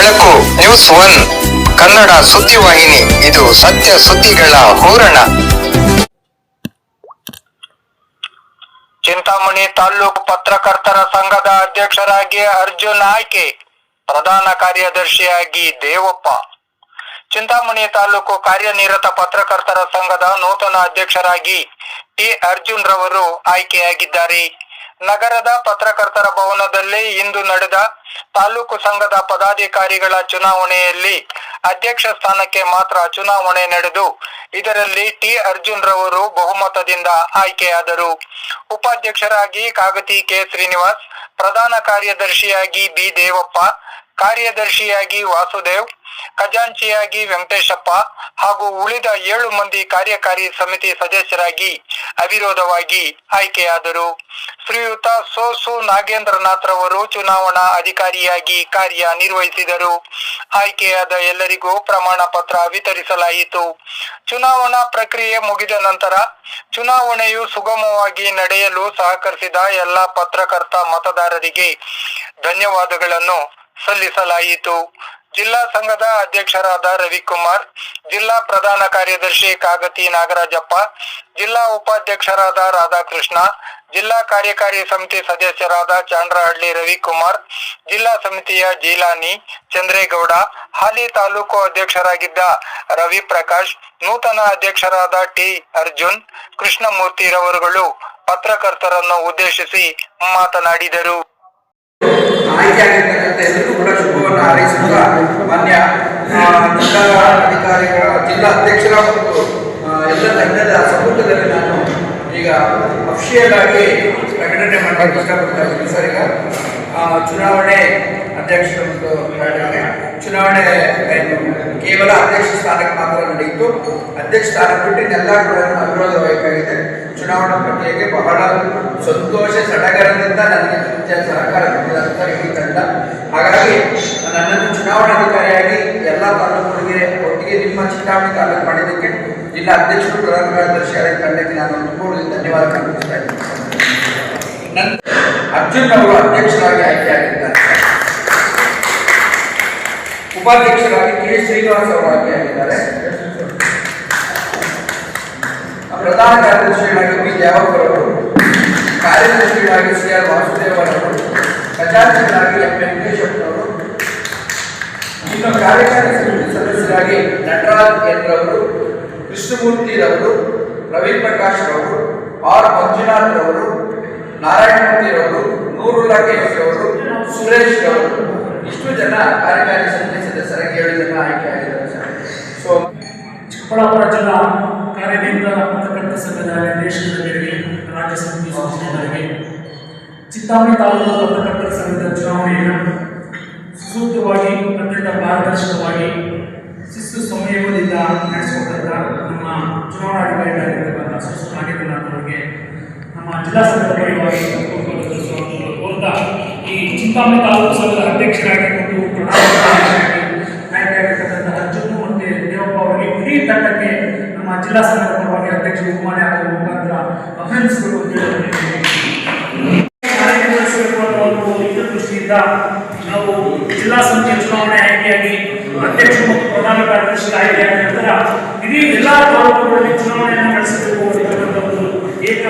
ಬೆಳಕು news one. Kannada ಸುದ್ದಿವಾಹಿನಿ ಇದು ಸತ್ಯ ಸುದ್ದಿಗಳ ಹೂರಣ. ಚಿಂತಾಮಣಿ ತಾಲೂಕು ಪತ್ರಕರ್ತರ ಸಂಘದ ಅಧ್ಯಕ್ಷರಾಗಿ ಅರ್ಜುನ್ ಆಯ್ಕೆ. ಪ್ರಧಾನ ಕಾರ್ಯದರ್ಶಿಯಾಗಿ ದೇವಪ್ಪ. ಚಿಂತಾಮಣಿ ತಾಲೂಕು ಕಾರ್ಯನಿರತ ಪತ್ರಕರ್ತರ ಸಂಘದ ನೂತನ ಅಧ್ಯಕ್ಷರಾಗಿ ಟಿ ಅರ್ಜುನ್ ರವರು ಆಯ್ಕೆಯಾಗಿದ್ದಾರೆ. ನಗರದ ಪತ್ರಕರ್ತರ ಭವನದಲ್ಲಿ ಇಂದು ನಡೆದ ತಾಲೂಕು ಸಂಘದ ಪದಾಧಿಕಾರಿಗಳ ಚುನಾವಣೆಯಲ್ಲಿ ಅಧ್ಯಕ್ಷ ಸ್ಥಾನಕ್ಕೆ ಮಾತ್ರ ಚುನಾವಣೆ ನಡೆದು, ಇದರಲ್ಲಿ ಟಿ ಅರ್ಜುನ್ ರವರು ಬಹುಮತದಿಂದ ಆಯ್ಕೆಯಾದರು. ಉಪಾಧ್ಯಕ್ಷರಾಗಿ ಕಾಗತಿ ಕೆ ಶ್ರೀನಿವಾಸ್, ಪ್ರಧಾನ ಕಾರ್ಯದರ್ಶಿಯಾಗಿ ಬಿ ದೇವಪ್ಪ ಕಾರ್ಯದರ್ಶಿಯಾಗಿ ವಾಸುದೇವ್, ಖಜಾಂಚಿಯಾಗಿ ವೆಂಕಟೇಶಪ್ಪ ಹಾಗೂ ಉಳಿದ ಏಳು ಮಂದಿ ಕಾರ್ಯಕಾರಿ ಸಮಿತಿ ಸದಸ್ಯರಾಗಿ ಅವಿರೋಧವಾಗಿ ಆಯ್ಕೆಯಾದರು. ಶ್ರೀಯುತ ಸೋಸು ನಾಗೇಂದ್ರನಾಥ್ ರವರು ಚುನಾವಣಾ ಅಧಿಕಾರಿಯಾಗಿ ಕಾರ್ಯ ನಿರ್ವಹಿಸಿದರು ಆಯ್ಕೆಯಾದ ಎಲ್ಲರಿಗೂ ಪ್ರಮಾಣ ಪತ್ರ ವಿತರಿಸಲಾಯಿತು. ಚುನಾವಣಾ ಪ್ರಕ್ರಿಯೆ ಮುಗಿದ ನಂತರ ಚುನಾವಣೆಯು ಸುಗಮವಾಗಿ ನಡೆಯಲು ಸಹಕರಿಸಿದ ಎಲ್ಲ ಪತ್ರಕರ್ತ ಮತದಾರರಿಗೆ ಧನ್ಯವಾದಗಳನ್ನು ಸಲ್ಲಿಸಲಾಯಿತು. ಜಿಲ್ಲಾ ಸಂಘದ ಅಧ್ಯಕ್ಷರಾದ ರವಿಕುಮಾರ್, ಜಿಲ್ಲಾ ಪ್ರಧಾನ ಕಾರ್ಯದರ್ಶಿ ಕಾಗತಿ ನಾಗರಾಜಪ್ಪ, ಜಿಲ್ಲಾ ಉಪಾಧ್ಯಕ್ಷರಾದ ರಾಧಾಕೃಷ್ಣ, ಜಿಲ್ಲಾ ಕಾರ್ಯಕಾರಿ ಸಮಿತಿ ಸದಸ್ಯರಾದ ಚಾಂಡ್ರಹಳ್ಳಿ ರವಿಕುಮಾರ್, ಜಿಲ್ಲಾ ಸಮಿತಿಯ ಜೀಲಾನಿ ಚಂದ್ರೇಗೌಡ, ಹಾಲಿ ತಾಲೂಕು ಅಧ್ಯಕ್ಷರಾಗಿದ್ದ ರವಿ ಪ್ರಕಾಶ್ ನೂತನ ಅಧ್ಯಕ್ಷರಾದ ಟಿ ಅರ್ಜುನ್, ಕೃಷ್ಣಮೂರ್ತಿ ರವರುಗಳು ಪತ್ರಕರ್ತರನ್ನು ಉದ್ದೇಶಿಸಿ ಮಾತನಾಡಿದರು. ಆಯ್ಕೆಯಾಗಿರ್ತಕ್ಕಂಥ ಎಲ್ಲರಿಗೂ ಕೂಡ ಶುಭವನ್ನು ಮಾನ್ಯ ಜಿಲ್ಲಾ ಅಧಿಕಾರಿಗಳ ಜಿಲ್ಲಾ ಅಧ್ಯಕ್ಷರ ಮತ್ತು ಎಲ್ಲ ತಂಡದ ಸಮ್ಮುಖದಲ್ಲಿ ನಾನು ಈಗ ಅಫಿಷಿಯಲ್ ಆಗಿ ಪ್ರಕಟಣೆ ಮಾಡಲಿಕ್ಕೆ ಇಷ್ಟಪಡ್ತಾ ಇದ್ದೀನಿ ಸರ್ ಈಗ. ಚುನಾವಣೆ ಅಧ್ಯಕ್ಷರು ಮತ್ತು ಚುನಾವಣೆ ಕೇವಲ ಅಧ್ಯಕ್ಷ ಸ್ಥಾನಕ್ಕೆ ಮಾತ್ರ ನಡೆಯಿತು. ಅಧ್ಯಕ್ಷ ಸ್ಥಾನ ಬಿಟ್ಟು ಇನ್ನೆಲ್ಲ ಕೂಡ ಅವಿರೋಧವಾಗಿದೆ ಚುನಾವಣಾ ಪ್ರಕ್ರಿಯೆಗೆ ಬಹಳ ಸಂತೋಷ, ಸಡಗರದಿಂದ ನನಗೆ ಸರ್ಕಾರ ಅಂತ ತಂಡ. ಹಾಗಾಗಿ ನನ್ನನ್ನು ಚುನಾವಣಾಧಿಕಾರಿಯಾಗಿ ಎಲ್ಲ ತಾಲೂಕುಗಳಿಗೆ ಒಟ್ಟಿಗೆ ನಿಮ್ಮ ಚಿಂತಾಮಣಿ ತಾಲೂಕು ಮಾಡಿದ್ದಕ್ಕೆ ಜಿಲ್ಲಾ ಅಧ್ಯಕ್ಷರು, ಪ್ರಧಾನ ಕಾರ್ಯದರ್ಶಿಯಾಗಿ ತಂಡಕ್ಕೆ ನಾನು ತುಂಬ ಧನ್ಯವಾದ ಕಲ್ಪಿಸ್ತಾ ನನ್ನ ಅರ್ಜುನ್ ಅವರು ಅಧ್ಯಕ್ಷರಾಗಿ ಆಯ್ಕೆಯಾಗಿದ್ದಾರೆ. ಉಪಾಧ್ಯಕ್ಷರಾಗಿ ಕೆ ಶ್ರೀನಿವಾಸ್ ಅವರು ಆಯ್ಕೆಯಾಗಿದ್ದಾರೆ. ಪ್ರಧಾನ ಕಾರ್ಯದರ್ಶಿಗಳಾಗಿ ಬಿ ದೇವಪ್ಪರವರು ಕಾರ್ಯದರ್ಶಿಗಳಾಗಿ ಸಿ ಆರ್ ವಾಸುದೇವರವರು ಖಜಾಂಚಿಗಳಾಗಿ ಎಂ ವೆಂಕಟೇಶಪ್ಪನವರು ಇನ್ನು ಕಾರ್ಯಕಾರಿ ಸಮಿತಿ ಸದಸ್ಯರಾಗಿ ನಟರಾಜ್ ಎನ್ ರವರು ಕೃಷ್ಣಮೂರ್ತಿರವರು ರವಿ ಪ್ರಕಾಶ್ ರವರು, ಆರ್ ಮಂಜುನಾಥ್ ರವರು, ನಾರಾಯಣಮೂರ್ತಿ ರವರು ನೂರುಲ್ಲಾ ಕೇಶ್ ರವರು, ಸುರೇಶ್ ರವರು. ಇಷ್ಟು ಜನ ಕಾರ್ಯಕಾರಿ ಸಮಿತಿ ಸದಸ್ಯರಾಗಿ ಏಳು ಜನ ಆಯ್ಕೆಯಾಗಿದ್ದಾರೆ ಸರ್. ಸೊ ಚಿಕ್ಕಬಳ್ಳಾಪುರ ಜಿಲ್ಲಾ ಕಾರ್ಯನಿರತ ಪತ್ರಕರ್ತ ಸಂಘದ ನಿರ್ದೇಶನದ ಮೇರೆಗೆ ರಾಜ್ಯ ಸಮಿತಿ ಸೂಚನೆ ಚಿತ್ತಾಮಿ ಚಿಂತಾಮಣಿ ತಾಲೂಕು ಪತ್ರಕರ್ತರ ಸಂಘದ ಚುನಾವಣೆಯನ್ನು ಸೂಕ್ತವಾಗಿ ಅತ್ಯಂತ ಪಾರದರ್ಶಕವಾಗಿ ಶಿಸ್ತು ಸಂಯಮದಿಂದ ನಡೆಸಿಕೊಂಡಂತ ನಮ್ಮ ಚುನಾವಣಾಧಿಕಾರಿಗಳಾಗಿರ್ತಕ್ಕಂಥ ಸುಸ್ತು ನಾಗೇಂದ್ರನಾಥವರಿಗೆ ನಮ್ಮ ಜಿಲ್ಲಾ ಸಂಘದ ಪರವಾಗಿ ಕೋರ್ತಾ ಈ ಚಿತ್ತಾಮಿ ತಾಲೂಕು ಸಂಘದ ಅಧ್ಯಕ್ಷರಾಗಿ ಮತ್ತು ಪ್ರಧಾನ ಕಾರ್ಯದರ್ಶಿಯಾಗಿ ಆಯ್ಕೆಯಾಗಿರ್ತಕ್ಕಂಥ ಅರ್ಜುನ್ ಮತ್ತು ದೇವಪ್ಪ ಅವರಿಗೆ ಇಡೀ ತಂಡಕ್ಕೆ ನಮ್ಮ ಜಿಲ್ಲಾ ಸಂಘದ ಪರವಾಗಿ ಅಧ್ಯಕ್ಷ ಉಪಮಾನ್ಯ ಆಗುವ ಮುಖಾಂತರ ಅಭಿನಂದಿಸಬೇಕು ಅಂತ ಹೇಳಿ ಕಾರ್ಯನಿರ್ವಹಿಸಬೇಕು ಅನ್ನೋ ಒಂದು ಇತರ ನಾವು ಜಿಲ್ಲಾ ಸಮಿತಿ ಚುನಾವಣೆ ಆಯ್ಕೆಯಾಗಿ ಅಧ್ಯಕ್ಷ ಮತ್ತು ಪ್ರಧಾನ ಕಾರ್ಯದರ್ಶಿ ಆಯ್ಕೆಯಾದ ನಂತರ ಇಡೀ ಎಲ್ಲಾ ತಾಲೂಕುಗಳಲ್ಲಿ ಚುನಾವಣೆಯನ್ನು ನಡೆಸಬೇಕು ಅಂತಕ್ಕಂಥ ಒಂದು ಏಕ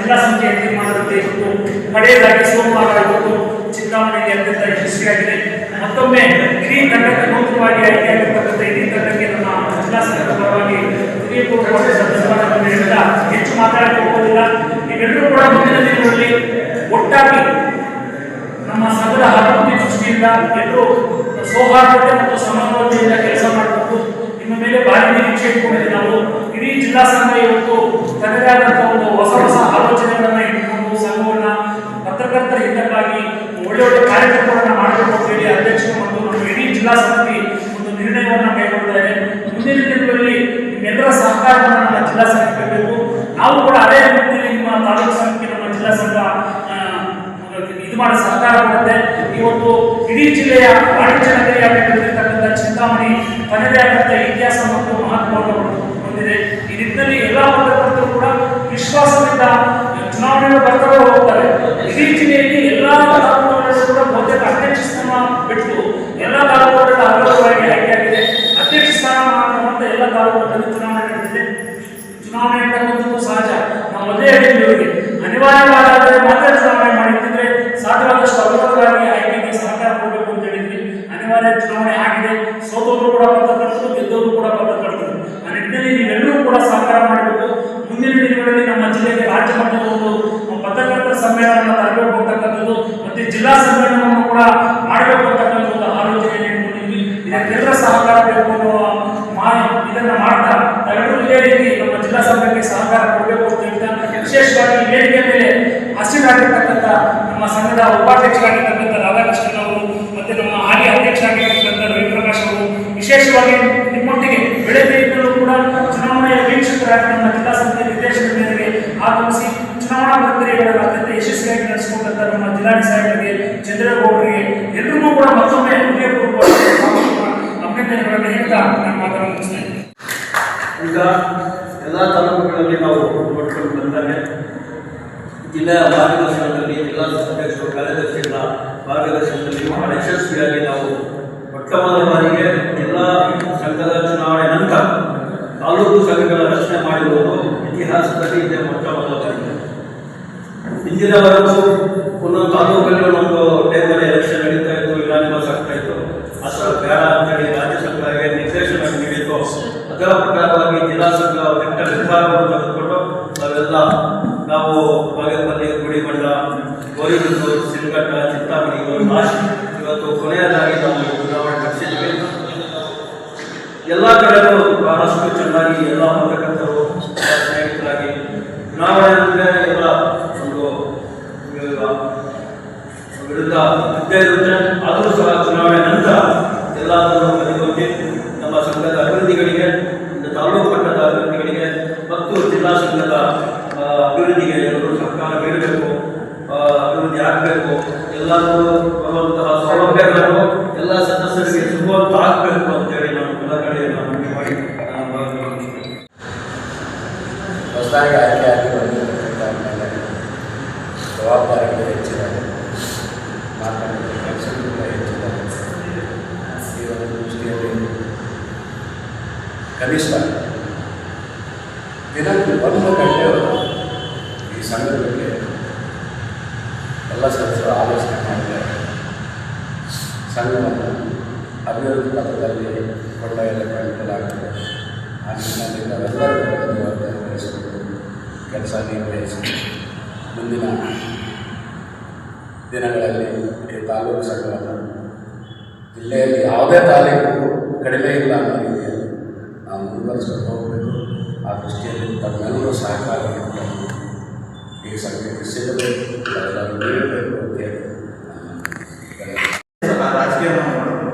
ಜಿಲ್ಲಾ ಸಮಿತಿಯ ತೀರ್ಮಾನದಂತೆ ಇತ್ತು ಕಡೆಯದಾಗಿ ಸೋಮವಾರ ಇವತ್ತು ಚಿಂತಾಮಣಿಗೆ ಅತ್ಯಂತ ಯಶಸ್ವಿಯಾಗಿದೆ. ಮತ್ತೊಮ್ಮೆ ಇಡೀ ತಂಡಕ್ಕೆ ನೂತನವಾಗಿ ಆಯ್ಕೆಯಾಗಿರ್ತಕ್ಕಂಥ ಇಡೀ ತಂಡಕ್ಕೆ ನಮ್ಮ ಜಿಲ್ಲಾ ಸಂಘದ ಪರವಾಗಿ ಹೆಚ್ಚು ಮಾತಾಡಕ್ಕೆ ಹೋಗೋದಿಲ್ಲ. ನೀವೆಲ್ಲರೂ ಕೂಡ ಮುಂದಿನ ದಿನಗಳಲ್ಲಿ ಒಟ್ಟಾಗಿ ನಮ್ಮ ಸಂಘದ ಅಭಿವೃದ್ಧಿ ದೃಷ್ಟಿಯಿಂದ ಎಲ್ಲರೂ ಸೌಹಾರ್ದತೆ ಮತ್ತು ಸಮನ್ವಯತೆಯಿಂದ ಕೆಲಸ ಮಾಡಬೇಕು. ಇನ್ನು ಮೇಲೆ ಭಾರಿ ನಿರೀಕ್ಷೆ ಇಟ್ಕೊಂಡಿದೆ ನಾವು. ಇಡೀ ಜಿಲ್ಲಾ ಸಂಘ ಇವತ್ತು ತನ್ನದೇ ಒಂದು ಹೊಸ ಹೊಸ ಆಲೋಚನೆಗಳನ್ನ ಇಟ್ಕೊಂಡು ಸಂಘವನ್ನ ಪತ್ರಕರ್ತರ ಹಿತಕ್ಕಾಗಿ ಒಳ್ಳೆ ಒಳ್ಳೆ ಕಾರ್ಯಕ್ರಮಗಳನ್ನ ಮಾಡಬೇಕು ಅಂತ ಹೇಳಿ ಅಧ್ಯಕ್ಷರು ಮತ್ತು ನಮ್ಮ ಇಡೀ ಜಿಲ್ಲಾ ಸಮಿತಿ ಒಂದು ನಿರ್ಣಯವನ್ನ ಕೈಗೊಂಡಿದ್ದಾರೆ. ಮುಂದಿನ ದಿನಗಳಲ್ಲಿ ನಿಮ್ಮೆಲ್ಲರ ಸಹಕಾರವನ್ನು ಜಿಲ್ಲೆಯ ವಾಣಿಜ್ಯ ನಗರಿಯಾಗಿರ್ತಕ್ಕಂಥ ಚಿಂತಾಮಣಿ ತನ್ನದೇ ಆದಂತಹ ಇತಿಹಾಸ ಮತ್ತು ಮಹತ್ವವನ್ನು ಹೊಂದಿದೆ. ಈ ನಿಟ್ಟಿನಲ್ಲಿ ಎಲ್ಲ ಮತದಾರರು ಕೂಡ ವಿಶ್ವಾಸದಿಂದ ಚುನಾವಣೆಯನ್ನು ಬರ್ತಾರೆ ಹೋಗ್ತಾರೆ ಇಡೀ ಜಿಲ್ಲೆಯಲ್ಲಿ ಎಲ್ಲ ತಾಲೂಕುಗಳಲ್ಲೂ ಕೂಡ ಬಹುತೇಕ ಅಧ್ಯಕ್ಷ ಸ್ಥಾನ ಬಿಟ್ಟು ಎಲ್ಲ ತಾಲೂಕುಗಳಲ್ಲಿ ಅನುಗುಣವಾಗಿ ಆಯ್ಕೆಯಾಗಿದೆ. ಅಧ್ಯಕ್ಷ ಸ್ಥಾನಮಾನ ಎಲ್ಲ ತಾಲೂಕುಗಳಲ್ಲಿ ಚುನಾವಣೆ ನಡೆದಿದೆ. ಚುನಾವಣೆ ಅಂತಕ್ಕಂಥದ್ದು ಸಹಜ. ನಾವು ಮೊದಲೇ ಹೇಳಿದ್ದೀವಿ ಅನಿವಾರ್ಯವಾದ ಮಾತ್ರ ಚುನಾವಣೆ ಮಾಡಿದ್ರೆ ಸಾಧ್ಯವಾದಷ್ಟು ಅನುಗುಣವಾಗಿ ಆಯ್ಕೆ ಸೋತವರು ಕೂಡ ಪತ್ರಕರ್ತರು ಗೆದ್ದವರು ಕೂಡ ಪತ್ರಕರ್ತರು ಆ ನಿಟ್ಟಿನಲ್ಲಿ ನೀವೆಲ್ಲರೂ ಕೂಡ ಸಹಕಾರ ಮಾಡಬೇಕು. ಮುಂದಿನ ದಿನಗಳಲ್ಲಿ ನಮ್ಮ ಜಿಲ್ಲೆಗೆ ರಾಜ್ಯ ಮಟ್ಟದ ಒಂದು ಪತ್ರಕರ್ತರ ಸಮ್ಮೇಳನ ತರಬೇಕು ಅಂತಕ್ಕಂಥದ್ದು ಮತ್ತೆ ಜಿಲ್ಲಾ ಸಮ್ಮೇಳನವನ್ನು ಕೂಡ ಮಾಡಬೇಕು ಅಂತಕ್ಕಂಥ ಒಂದು ಆಲೋಚನೆ ಇದಕ್ಕೆಲ್ಲರ ಸಹಕಾರ ಬೇಕು ಇದನ್ನ ಮಾಡ್ತಾ ತಗೊಂಡು ಇದೇ ರೀತಿ ನಮ್ಮ ಜಿಲ್ಲಾ ಸಂಘಕ್ಕೆ ಸಹಕಾರ ಕೊಡಬೇಕು ಅಂತ ಹೇಳ್ತಾ ವಿಶೇಷವಾಗಿ ವೇದಿಕೆ ಮೇಲೆ ಹಸಿರಾಗಿರ್ತಕ್ಕಂಥ ನಮ್ಮ ಸಂಘದ ಉಪಾಧ್ಯಕ್ಷರಾಗಿರ್ತಕ್ಕಂಥ ರಾಧಾಕೃಷ್ಣನ್ ಅವರು ಮತ್ತೆ ನಮ್ಮ ಹಾಲಿ ಅಧ್ಯಕ್ಷರಾಗಿರ್ತಕ್ಕಂಥ ವಿಶೇಷವಾಗಿ ನಿಮ್ಮೊಟ್ಟಿಗೆ ಬೆಳೆದಿದ್ದರೂ ಕೂಡ ಚುನಾವಣೆಯ ವೀಕ್ಷಕರಾಗಿ ನಮ್ಮ ಜಿಲ್ಲಾ ಸಮಿತಿ ನಿರ್ದೇಶನದ ಮೇರೆಗೆ ಆಗಮಿಸಿ ಚುನಾವಣಾ ಪ್ರಕ್ರಿಯೆಗಳನ್ನು ಅತ್ಯಂತ ಯಶಸ್ವಿಯಾಗಿ ನಡೆಸಿಕೊಂಡಂತ ನಮ್ಮ ಜಿಲ್ಲಾಧಿಕಾರಿಗಳಿಗೆ ಚಂದ್ರೇಗೌಡರಿಗೆ ಎಲ್ರಿಗೂ ಕೂಡ ಮತ್ತೊಮ್ಮೆ ಹೃದಯಪೂರ್ವಕ ಅಭಿನಂದನೆಗಳನ್ನು ಹೇಳ್ತಾ ನಾನು ಮುಗಿಸ್ತೇನೆ. ಈಗ ಎಲ್ಲ ತಾಲೂಕುಗಳಲ್ಲಿ ನಾವು ನೋಡ್ಕೊಂಡು ಬಂದಾಗ ಜಿಲ್ಲೆಯ ಮಾರ್ಗದರ್ಶನದಲ್ಲಿ ಜಿಲ್ಲಾ ಅಧ್ಯಕ್ಷರು ಕಾರ್ಯದರ್ಶಿಗಳ ಮಾರ್ಗದರ್ಶನದಲ್ಲಿ ಬಹಳ ಯಶಸ್ವಿಯಾಗಿ ನಾವು ಮೊಟ್ಟ ಮೊದಲ ಬಾರಿಗೆ ಜಿಲ್ಲಾ ಸಂಘದ ಚುನಾವಣೆ ನಂತರ ತಾಲೂಕು ಸಂಘಗಳ ರಚನೆ ಮಾಡಿರುವುದು ಇತಿಹಾಸದಲ್ಲಿ ಇದೆ ಮೊಟ್ಟ ಮೊದಲ ಬಾರಿಗೆ ಹಿಂದಿನವರೆಗೂ ಒಂದೊಂದು ತಾಲೂಕಲ್ಲಿ ಒಂದೊಂದು ಟೈಮಲ್ಲಿ ಎಲೆಕ್ಷನ್ ನಡೀತಾ ಇತ್ತು ಇಲಾನಿಮಸ್ ಆಗ್ತಾ ಇತ್ತು ಅಥವಾ ಬೇಡ ಅಂತೇಳಿ ರಾಜ್ಯ ಸರ್ಕಾರಕ್ಕೆ ನಿರ್ದೇಶನ ನೀಡಿತ್ತು ಅದರ ಪ್ರಕಾರವಾಗಿ ಜಿಲ್ಲಾ ಸಂಘ ಕೆಟ್ಟ ನಿರ್ಧಾರವನ್ನು ತೆಗೆದುಕೊಂಡು ನಾವೆಲ್ಲ ನಾವು ಬಾಗೇಪಲ್ಲಿ ಗುಡಿಮಂಡ ಗೋರಿಬಿದ್ದು ಸಿಲ್ಗಟ್ಟ ಚಿಂತಾಮಣಿ ಲಾಸ್ಟ್ ಇವತ್ತು ಕೊನೆಯದಾಗಿ ನಾವು ಈ ಚುನಾವಣೆ ನಡೆಸಿದ್ವಿ ಎಲ್ಲ ಕಡೆಗೂ ಬಹಳಷ್ಟು ಚೆನ್ನಾಗಿ ಎಲ್ಲ ಪತ್ರಕರ್ತರು ಎಲ್ಲ ಸ್ನೇಹಿತರಾಗಿ ಚುನಾವಣೆ ಅಂದರೆ ಎಲ್ಲ ಒಂದು ಇವಾಗ ವಿರುದ್ಧ ಯುದ್ಧ ಇರುತ್ತೆ. ಆದರೂ ಸಹ ಚುನಾವಣೆ ನಂತರ ಎಲ್ಲ ಬಗ್ಗೆ ನಮ್ಮ ಸಂಘದ ಅಭಿವೃದ್ಧಿಗಳಿಗೆ ತಾಲೂಕು ಮಟ್ಟದ ಅಭಿವೃದ್ಧಿಗಳಿಗೆ ಮತ್ತು ಜಿಲ್ಲಾ ಸಂಘದ ಅಭಿವೃದ್ಧಿಗೆ ಎಲ್ಲರೂ ಸರ್ಕಾರ ನೀಡಬೇಕು ಅಭಿವೃದ್ಧಿ ಆಗಬೇಕು. ಎಲ್ಲರೂ ಬರುವಂತಹ ಸೌಲಭ್ಯಗಳನ್ನು ಎಲ್ಲ ಸದಸ್ಯರಿಗೆ ಸಿಗುವಂತ ಆಗಬೇಕು ಅಂತೇಳಿ ನಾನು ಎಲ್ಲ ಕಡೆ ನಾನು ಮಾಡಿ ಹೊಸದಾಗಿ ಆಯ್ಕೆ ಆಗಿ ಜವಾಬ್ದಾರಿಗಳು ಹೆಚ್ಚಿನ ಮಾತನಾಡಿದ ಕೆಲಸದಿಂದ ದೃಷ್ಟಿಯಲ್ಲಿ ಕನಿಷ್ಠ ದಿನಕ್ಕೆ ಒಂದು ಗಂಟೆ ಈ ಸಂಘದ ಬಗ್ಗೆ ಎಲ್ಲ ಸದಸ್ಯರು ಆಲೋಚನೆ ಮಾಡಿದ್ದಾರೆ ಸಂಘವನ್ನು ಅಭಿವೃದ್ಧಿ ಪಥದಲ್ಲಿ ಕೊಂಡೊಯ್ಯಲಿಕ್ಕೆ ಅನುಕೂಲ ಆಗ್ತದೆ ಆ ನಿಟ್ಟಿನಲ್ಲಿ ನಾವೆಲ್ಲರೂ ಕೆಲಸ ನಿರ್ವಹಿಸಿ ಮುಂದಿನ ದಿನಗಳಲ್ಲಿ ಈ ತಾಲೂಕು ಸಂಘವನ್ನು ಜಿಲ್ಲೆಯಲ್ಲಿ ಯಾವುದೇ ತಾಲೂಕು ಕಡಿಮೆ ಇಲ್ಲ ಅನ್ನೋ ರೀತಿಯಲ್ಲಿ ನಾವು ಮುಂದುವರಿಸ್ಕೊಂಡು ಹೋಗಬೇಕು. ಆ ದೃಷ್ಟಿಯಲ್ಲಿ ತಮ್ಮೆಲ್ಲರೂ ಸಹಕಾರ ಈ ಸಂಘಕ್ಕೆ ಸಿಗಬೇಕು ನೀಡಬೇಕು ಅಂತೇಳಿ ರಾಜಕೀಯವನ್ನು ಮಾಡೋದು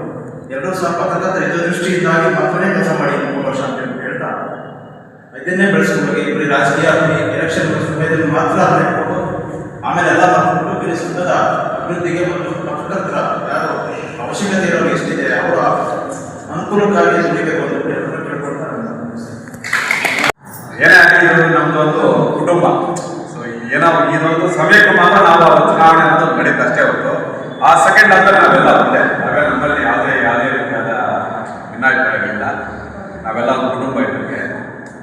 ಎರಡೂ ಸಹ ಪತ್ರಕರ್ತರ ಹಿತದೃಷ್ಟಿಯಿಂದಾಗಿ ಮಾತ್ರನೇ ಕೆಲಸ ಮಾಡಿ ಮೂರು ವರ್ಷ ಅಂತ ಹೇಳಿ ಹೇಳ್ತಾ ಇದನ್ನೇ ಬೆಳೆಸ್ಕೊಂಡು ಬರೀ ರಾಜಕೀಯ ಎಲೆಕ್ಷನ್ ಮಾತ್ರ ಆಮೇಲೆ ಎಲ್ಲ ಸಂಘದ ಅಭಿವೃದ್ಧಿಗೆ ಮತ್ತು ಪತ್ರಕರ್ತರ ಯಾರು ಅವಶ್ಯಕತೆ ಇರೋರು ಎಷ್ಟಿದೆ? ಅವರ ಅನುಕೂಲಕ್ಕಾಗಿ ದುಡಿಬೇಕು ಅಂತ ಕೇಳ್ಕೊಳ್ತಾರೆ ಏನೇ ನಮ್ದೊಂದು ಕುಟುಂಬ. ಸೊ ಏನೋ ಇದೊಂದು ಸಮಯಕ್ಕೆ ಮಾತ್ರ ನಾವು ಚುನಾವಣೆ ಅನ್ನೋದು ನಡೀತಷ್ಟೇ ಹೊತ್ತು ಆ ಸೆಕೆಂಡ್ ಅಂತ ನಾವೆಲ್ಲ ಒಂದೇ ನಾವೇ ನಮ್ಮಲ್ಲಿ ಯಾವುದೇ ಯಾವುದೇ ರೀತಿಯಾದ ಭಿನ್ನಾಭಿಪ್ರಾಯಗಳಿಲ್ಲ ನಾವೆಲ್ಲ ಒಂದು ಕುಟುಂಬ ಇದ್ದಕ್ಕೆ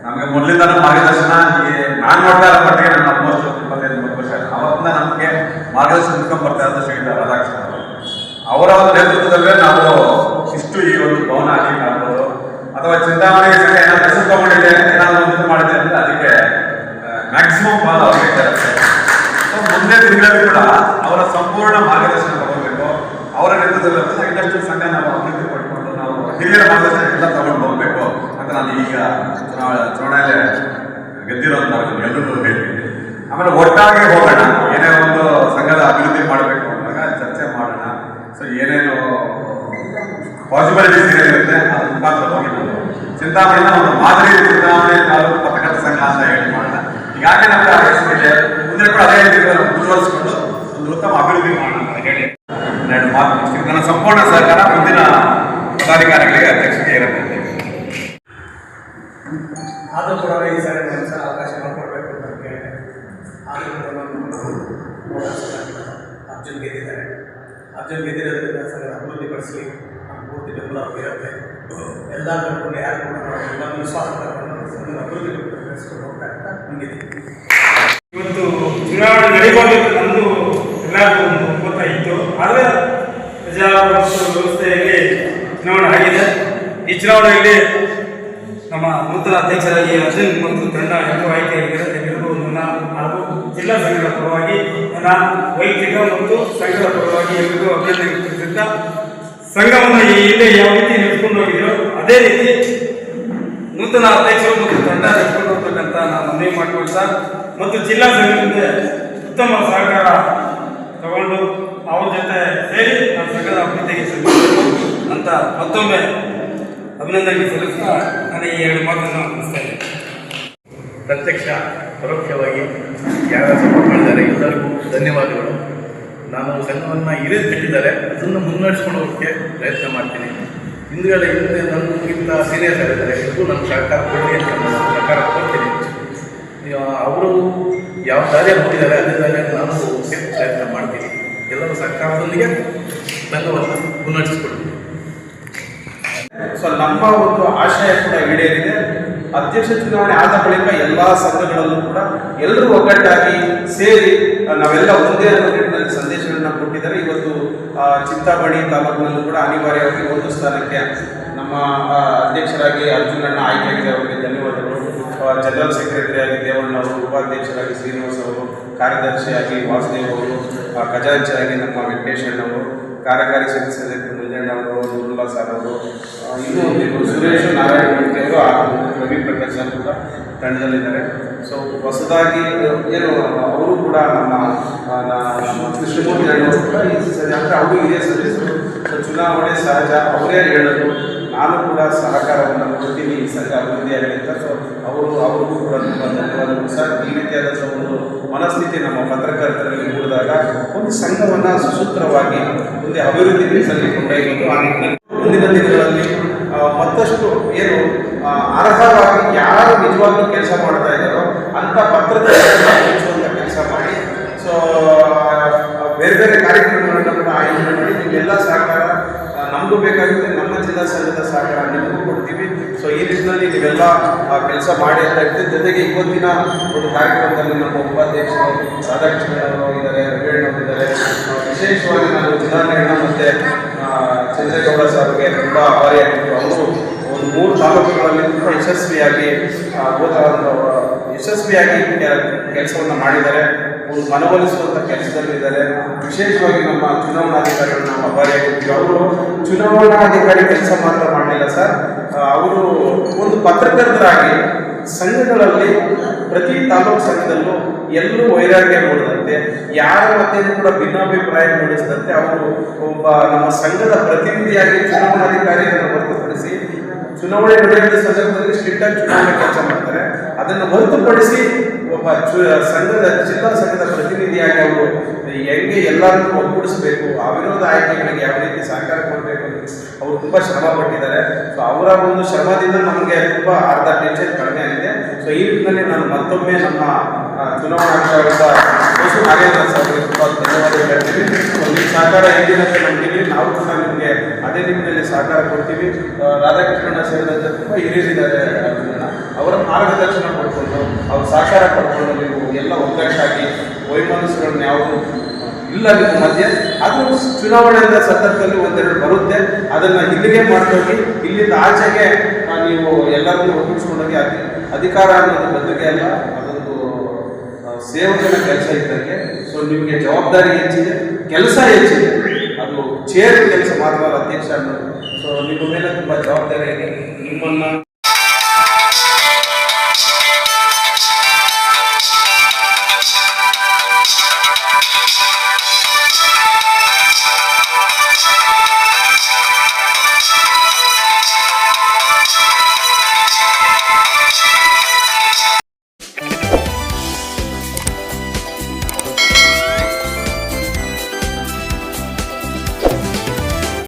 ನಮಗೆ ಮೊದಲಿಂದ ನಮ್ಮ ಮಾರ್ಗದರ್ಶನ ಈ ನಾನು ನೋಡ್ತಾ ಇರೋ ಮಟ್ಟಿಗೆ ನಾನು ಆಲ್ಮೋಸ್ಟ್ ಇಪ್ಪತ್ತೈದು ಮೂವತ್ತು ವರ್ಷ ಆಯ್ತು. ಅವತ್ತಿಂದ ನಮಗೆ ಮಾರ್ಗದರ್ಶನ ನಿಂತ್ಕೊಂಡ್ ಬರ್ತಾ ಇರೋದು ಶ್ರೀಯುತ ರಾಧಾಕೃಷ್ಣ ಅವರು. ಅವರ ಒಂದು ನೇತೃತ್ವದಲ್ಲೇ ನಾವು ಇಷ್ಟು ಈ ಒಂದು ಭವನ ಆಗಲಿ ಕಾಣ್ಬೋದು ಅಥವಾ ಚಿಂತಾಮಣಿ ಸಂಘ ಏನಾದ್ರು ಹೆಸರು ತಗೊಂಡಿದೆ ಏನಾದ್ರು ಒಂದು ಇದು ಮಾಡಿದೆ ಅಂದ್ರೆ ಅದಕ್ಕೆ ಮ್ಯಾಕ್ಸಿಮಮ್ ಪಾಲು ಅವರಿಗೆ ಇರುತ್ತೆ ಸೊ ಮುಂದೆ ದಿನಗಳಲ್ಲಿ ಕೂಡ ಅವರ ಸಂಪೂರ್ಣ ಮಾರ್ಗದರ್ಶನ ತಗೋಬೇಕು ಇನ್ನಷ್ಟು ಸಂಘ ನಾವು ಅಭಿವೃದ್ಧಿ ಪಡ್ಕೊಂಡು ನಾವು ಹಿರಿಯರ ಮಾರ್ಗದರ್ಶನ ಎಲ್ಲ ತಗೊಂಡು ಹೋಗ್ಬೇಕು. ಅಂತ ನಾನು ಈಗ ಚುನಾವಣೆ ಗೆದ್ದಿರೋದು ನಾವು ಎಲ್ಲರೂ ಹೇಳ್ತೀನಿ ಆಮೇಲೆ ಒಟ್ಟಾಗಿ ಹೋಗೋಣ, ಏನೇ ಒಂದು ಸಂಘದ ಅಭಿವೃದ್ಧಿ ಮಾಡಬೇಕು ಅಂದಾಗ ಚರ್ಚೆ ಮಾಡೋಣ. ಸೊ ಏನೇನು ಪಾಸಿಬಿಲಿಟೀಸ್ ಏನಿರುತ್ತೆ ಅದ್ರ ಮುಖಾಂತರ ಹೋಗಿ ಚಿಂತಾಮಣಿನ ಒಂದು ಮಾದರಿ ಚಿಂತಾಮಣಿ ತಾಲೂಕು ಪತ್ರಕರ್ತ ಸಂಘ ಅಂತ ಹೇಳಿ ಮಾಡೋಣ ಈಗಾಗಲೇ ಹೆಸರಿದೆ ಮುಂದೆ ಕೂಡ ಅದೇ ರೀತಿ ನಾವು ಮುಂದುವರಿಸಿಕೊಂಡು ಒಂದು ಉತ್ತಮ ಅಭಿವೃದ್ಧಿ ಮಾಡೋಣ ಅಂತ ಹೇಳಿ ಎರಡು ಮಾತು ಮುಗಿಸ್ತೀನಿ. ನನ್ನ ಸಂಪೂರ್ಣ ಸಹಕಾರ ಮುಂದಿನ ಪದಾಧಿಕಾರಿಗಳಿಗೆ ಅಧ್ಯಕ್ಷತೆ ಇರುತ್ತೆ ಅಂತ ಹೇಳಿ. ಆದರೂ ಕೂಡ ಈ ಸಾರಿ ಒಂದು ಸಲ ಅವಕಾಶ ಮಾಡಿಕೊಡ್ಬೇಕು ಅಂತ ಕೇಳಿದೆ ಆದರೂ ಕೂಡ ನಮ್ಮ ಅರ್ಜುನ್ ಗೆದ್ದಿರೋದ್ರಿಂದ ಸರ್ ಅಭಿವೃದ್ಧಿಪಡಿಸಿ ನಮ್ಮ ಪೂರ್ತಿ ಬೆಂಬಲ ಇರುತ್ತೆ ಎಲ್ಲ ಕೂಡ ಯಾರು ಕೂಡ ಎಲ್ಲ ವಿಶ್ವಾಸ ತಗೊಂಡು ಅಭಿವೃದ್ಧಿ ಹೋಗ್ತಾ ಇವತ್ತು ಚುನಾವಣೆ ನಮ್ಮದು ಎಲ್ಲರಿಗೂ ಒಂದು ಗೊತ್ತಾಯಿತು. ಆದರೆ ಪ್ರಜಾಪ್ರಭುತ್ವ ವ್ಯವಸ್ಥೆಯಲ್ಲಿ ಚುನಾವಣೆ ಆಗಿದೆ. ಈ ಚುನಾವಣೆಯಲ್ಲಿ ನಮ್ಮ ನೂತನ ಅಧ್ಯಕ್ಷರಾಗಿ ಅರ್ಜುನ್ ಮತ್ತು ತಂಡ ಎಲ್ಲರಿಗೂ ನನ್ನ ಜಿಲ್ಲಾ ಸಂಘದ ಪರವಾಗಿ ನಾನು ವೈಯಕ್ತಿಕ ಮತ್ತು ಸಂಘದ ಪರವಾಗಿ ಎಲ್ಲರಿಗೂ ಅಭಿನಂದನೆ ತಿಳಿಸಿದ್ದ ಸಂಘವನ್ನು ಈ ಹಿಂದೆ ಯಾವ ರೀತಿ ನಡೆಸ್ಕೊಂಡು ಹೋಗಿದ್ರು ಅದೇ ರೀತಿ ನೂತನ ಅಧ್ಯಕ್ಷರು ಮತ್ತು ತಂಡ ನಡೆಸ್ಕೊಂಡು ಹೋಗ್ತಕ್ಕಂಥ ನಾನು ಮನವಿ ಮಾಡ್ಕೊಳ್ತಾ ಮತ್ತು ಜಿಲ್ಲಾ ಸಂಘದಿಂದ ಉತ್ತಮ ಸಹಕಾರ ತಗೊಂಡು ಅವ್ರ ಜೊತೆ ಸೇರಿ ನಮ್ಮ ಸಂಘದ ಅಭಿವೃದ್ಧಿಗೆ ಅಂತ ಮತ್ತೊಮ್ಮೆ ಅಭಿನಂದನೆ ಸಲ್ಲಿಸ್ತಾ ನಾನು ಈ ಎರಡು ಮಾತನ್ನು ಮುಗಿಸ್ತಾ ಪ್ರತ್ಯಕ್ಷ ಪರೋಕ್ಷವಾಗಿ ಯಾರು ಮಾಡಿದ್ದಾರೆ ಎಲ್ಲರಿಗೂ ಧನ್ಯವಾದಗಳು. ನಾನು ಸಂಘವನ್ನು ಇಳಿದು ಕಟ್ಟಿದ್ದಾರೆ ಅದನ್ನು ಮುನ್ನಡೆಸ್ಕೊಂಡು ಹೋಗೋಕ್ಕೆ ಪ್ರಯತ್ನ ಮಾಡ್ತೀನಿ. ಹಿಂದ್ಗಡೆ ಹಿಂದೆ ನನಗಿಂತ ಸೀನಿಯರ್ಸ್ ಆಗಿದ್ದಾರೆ ಎಲ್ಲರೂ ನನ್ನ ಸರ್ಕಾರ ಕೊಡಿ ಅಂತ ನಾನು ಸಹಕಾರ ಕೊಡ್ತೀನಿ. ಅವರು ಯಾವ ದಾರಿಯಲ್ಲಿ ಹೋಗಿದ್ದಾರೆ, ಅದೇ ದಾರಿಯಲ್ಲಿ ನಾನು ಹೋಗೋಕ್ಕೆ ಪ್ರಯತ್ನ ಮಾಡ್ತೀನಿ. ಎಲ್ಲರೂ ಸರ್ಕಾರದೊಂದಿಗೆ ಸಂಘವನ್ನು ಮುನ್ನಡೆಸ್ಕೊಡ್ತೀನಿ ಸೊ ನಮ್ಮ ಒಂದು ಆಶಯ ಕೂಡ ಈಡೇರಿದೆ. ಅಧ್ಯಕ್ಷ ಚುನಾವಣೆ ಆದ ಬಳಿಕ ಎಲ್ಲ ಸಂಘಗಳಲ್ಲೂ ಕೂಡ ಎಲ್ಲರೂ ಒಗ್ಗಟ್ಟಾಗಿ ಸೇರಿ ನಾವೆಲ್ಲ ಒಂದೇ ಅನ್ನೋ ನಿಟ್ಟಿನಲ್ಲಿ ಸಂದೇಶಗಳನ್ನ ಕೊಟ್ಟಿದ್ದಾರೆ. ಇವತ್ತು ಚಿಂತಾಮಣಿ ತಾಲೂಕಿನಲ್ಲೂ ಕೂಡ ಅನಿವಾರ್ಯವಾಗಿ ಒಂದು ಸ್ಥಾನಕ್ಕೆ ನಮ್ಮ ಅಧ್ಯಕ್ಷರಾಗಿ ಅರ್ಜುನಣ್ಣ ಆಯ್ಕೆಯಾಗಿದೆ. ಅವರಿಗೆ ಧನ್ಯವಾದಗಳು. ಜನರಲ್ ಸೆಕ್ರೆಟರಿ ಆಗಿ ದೇವಣ್ಣ ಅವರು, ಉಪಾಧ್ಯಕ್ಷರಾಗಿ ಶ್ರೀನಿವಾಸ್ ಅವರು, ಕಾರ್ಯದರ್ಶಿಯಾಗಿ ವಾಸುದೇವ್ ಅವರು ಖಜಾಂಚಿಯಾಗಿ ನಮ್ಮ ವೆಂಕಟೇಶ್ ಅವರು, ಕಾರ್ಯಕಾರಿ ಸದಸ್ಯರಾಗಿ ಮಂಜಣ್ಣ ಅವರು ನೂರುಲ್ಲಾ ಸರ್ ಅವರು ಇನ್ನೂ ಸುರೇಶ್ ನಾರಾಯಣ ಮೂರ್ತಿ ಅವರು ರವಿ ಪ್ರಕಾಶ್ ಕೂಡ ತಂಡದಲ್ಲಿದ್ದಾರೆ. ಸೊ ಹೊಸದಾಗಿ ಏನು, ಅವರು ಕೂಡ ನಮ್ಮ ಕೃಷ್ಣಮೂರ್ತಿ ಈ ಸರಿ, ಅಂದರೆ ಅವರು ಹಿರಿಯ ಸದಸ್ಯರು ಸೊ ಚುನಾವಣೆ ಸಹಜ ಅವರೇ ಹೇಳೋದು. ನಾನು ಕೂಡ ಸಹಕಾರವನ್ನು ಕೊಡ್ತೀನಿ, ಈ ಸಂಘ ಅಭಿವೃದ್ಧಿಯಾಗಲಿ ಅಂತ. ಸೊ ಅವರು, ಅವ್ರಿಗೂ ಕೂಡ ತುಂಬ ಸರ್. ಈ ರೀತಿಯಾದ ಒಂದು ಮನಸ್ಥಿತಿ ನಮ್ಮ ಪತ್ರಕರ್ತರಲ್ಲಿ ಮೂಡಿದಾಗ ಒಂದು ಸಂಘವನ್ನು ಸುಸೂತ್ರವಾಗಿ ಮುಂದೆ ಅಭಿವೃದ್ಧಿ ಕೊಂಡೊಯ್ಯಬೇಕು ಮುಂದಿನ ದಿನಗಳಲ್ಲಿ ಮತ್ತಷ್ಟು ಏನು ಅರ್ಹವಾಗಿ ಯಾರು ನಿಜವಾಗ್ಲೂ ಕೆಲಸ ಮಾಡ್ತಾ ಇದ್ದಾರೋ ಅಂತ ಪತ್ರದ ಕೆಲಸ ಮಾಡಿ ಸೊ ಬೇರೆ ಬೇರೆ ಕಾರ್ಯಕ್ರಮಗಳನ್ನ ಕೂಡ ಆಯೋಜನೆ ಮಾಡಿ, ನಿಮ್ಮೆಲ್ಲ ಸಹಕಾರ ನಮಗೂ ಬೇಕಾಗುತ್ತೆ, ನಮ್ಮ ಜಿಲ್ಲಾ ಸಂಘದ ಸಹಕಾರ ನಿಮಗೂ ಕೊಡ್ತೀವಿ. ಸೊ ಈ ನಿಟ್ಟಿನಲ್ಲಿ ನೀವೆಲ್ಲ ಕೆಲಸ ಮಾಡಿ ಅಂತ ಹೇಳ್ತೀವಿ. ಜೊತೆಗೆ ಇವತ್ತಿನ ಒಂದು ಕಾರ್ಯಕ್ರಮದಲ್ಲಿ ನಮ್ಮ ಉಪಾಧ್ಯಕ್ಷರು ರಾಧಾಕೃಷ್ಣ ಇದ್ದಾರೆ ರವಿಯಣ್ಣವರು ಇದ್ದಾರೆ. ವಿಶೇಷವಾಗಿ ನಾನು ಜಿಲ್ಲಾಧ್ಯಕ್ಷ ಮತ್ತು ಚಂದ್ರೇಗೌಡ ಸಾರ್ಗೆ ತುಂಬ ಆಭಾರಿಯಾಗಿತ್ತು ಅವರು ಒಂದು ಮೂರು ತಾಲೂಕುಗಳಲ್ಲಿ ತುಂಬ ಯಶಸ್ವಿಯಾಗಿ ಯಶಸ್ವಿಯಾಗಿ ಕೆಲಸವನ್ನು ಮಾಡಿದ್ದಾರೆ. ಒಂದು ಮನವೊಲಿಸುವಂಥ ಕೆಲಸದಲ್ಲಿದ್ದಾರೆ. ವಿಶೇಷವಾಗಿ ನಮ್ಮ ಚುನಾವಣಾಧಿಕಾರಿಗಳು ನಾವು ಆಭಾರಿಯಾಗಿರ್ತೀವಿ ಅವರು ಚುನಾವಣಾಧಿಕಾರಿ ಕೆಲಸ ಮಾತ್ರ ಮಾಡಲಿಲ್ಲ ಸರ್. ಅವರು ಒಂದು ಪತ್ರಕರ್ತರಾಗಿ ಸಂಘಗಳಲ್ಲಿ ಪ್ರತಿ ತಾಲೂಕು ಸಂಘದಲ್ಲೂ ಎಲ್ಲರೂ ವೈರಾಗ್ಯ ನೋಡದಂತೆ, ಯಾರ ಮಧ್ಯೆಯೂ ಕೂಡ ಭಿನ್ನಾಭಿಪ್ರಾಯ ಮೂಡಿಸದಂತೆ ಅವರು ಒಬ್ಬ ನಮ್ಮ ಸಂಘದ ಪ್ರತಿನಿಧಿಯಾಗಿ ಚುನಾವಣಾಧಿಕಾರಿಯನ್ನು ಹೊರತುಪಡಿಸಿ ಚುನಾವಣೆ ನಡೆಯುವ ಸಂದರ್ಭದಲ್ಲಿ ಸ್ಟ್ರಿಕ್ಟ್ ಆಗಿ ಚುನಾವಣೆ ಕೆಲಸ ಮಾಡ್ತಾರೆ. ಅದನ್ನು ಹೊರತುಪಡಿಸಿ ಒಬ್ಬ ಸಂಘದ, ಜಿಲ್ಲಾ ಸಂಘದ ಪ್ರತಿನಿಧಿಯಾಗಿ ಅವರು ಹೆಂಗೆ ಎಲ್ಲರನ್ನೂ ಒಗ್ಗೂಡಿಸಬೇಕು ವಿರೋಧ ಆಯ್ಕೆಗಳಿಗೆ ಯಾವ ರೀತಿ ಸಹಕಾರ ಕೊಡಬೇಕು ಅವರು ತುಂಬಾ ಶ್ರಮ ಪಟ್ಟಿದ್ದಾರೆ ಸೊ ಅವರ ಒಂದು ಶ್ರಮದಿಂದ ನಮಗೆ ತುಂಬಾ ಅರ್ಧ ಟೆನ್ಷನ್ ಕಡಿಮೆ ಆಗಿದೆ. ಸೊ ಈ ರೀತಿಯಲ್ಲಿ ನಾನು ಮತ್ತೊಮ್ಮೆ ನಮ್ಮ ಚುನಾವಣಾ ಆಯೋಗದ ನಾಗೇಂದ್ರ ಧನ್ಯವಾದಗಳು ಸಹಕಾರ ಎಂದಿನಂತೆ ನಮಗಿರಲಿ ನಾವು ಕೂಡ ನಿಮಗೆ ಅದೇ ನಿಟ್ಟಿನಲ್ಲಿ ಸಹಕಾರ ಕೊಡ್ತೀವಿ. ರಾಧಾಕೃಷ್ಣ ರಾಧಾಕೃಷ್ಣಣ್ಣ ಸೇರಿದಂತೆ ತುಂಬ ಹಿರಿಯರಿದ್ದಾರೆ. ಅವರ ಮಾರ್ಗದರ್ಶನ ಪಡ್ಕೊಂಡು, ಅವ್ರ ಸಹಕಾರ ಕೊಡ್ಕೊಂಡು ನೀವು ಎಲ್ಲ ಒಗ್ಗಟ್ಟಾಗಿ ವೈಮನಸ್ಸುಗಳನ್ನ ಯಾವುದು ಇಲ್ಲ ನಿಮ್ಮ ಮಧ್ಯೆ ಅದು ಚುನಾವಣೆಯಿಂದ ಸಂದರ್ಭದಲ್ಲಿ ಒಂದೆರಡು ಬರುತ್ತೆ. ಅದನ್ನ ಇಲ್ಲಿಗೆ ಮಾಡ್ಕೊಂಡು ಇಲ್ಲಿಂದ ಆಚೆಗೆ ನೀವು ಎಲ್ಲರನ್ನೂ ಒಗ್ಗೂಡಿಸ್ಕೊಂಡೋಗಿ ಅಧಿ, ಅಧಿಕಾರ ಅನ್ನೋದು ಬದುಕೆ ಅಲ್ಲ, ಅದೊಂದು ಸೇವೆ ಸೇವಕನ ಕೆಲಸ ಇದ್ದಂಗೆ. ಸೊ ನಿಮಗೆ ಜವಾಬ್ದಾರಿ ಹೆಚ್ಚಿದೆ, ಕೆಲಸ ಹೆಚ್ಚಿದೆ. ಅದು ಚೇರ್ ಕೆಲಸ ಮಾತ್ರ ಅಧ್ಯಕ್ಷ ಅನ್ನೋದು. ಸೊ ನಿಮ್ಮ ಮೇಲೆ ತುಂಬ ಜವಾಬ್ದಾರಿ ಇದೆ. ನಿಮ್ಮನ್ನ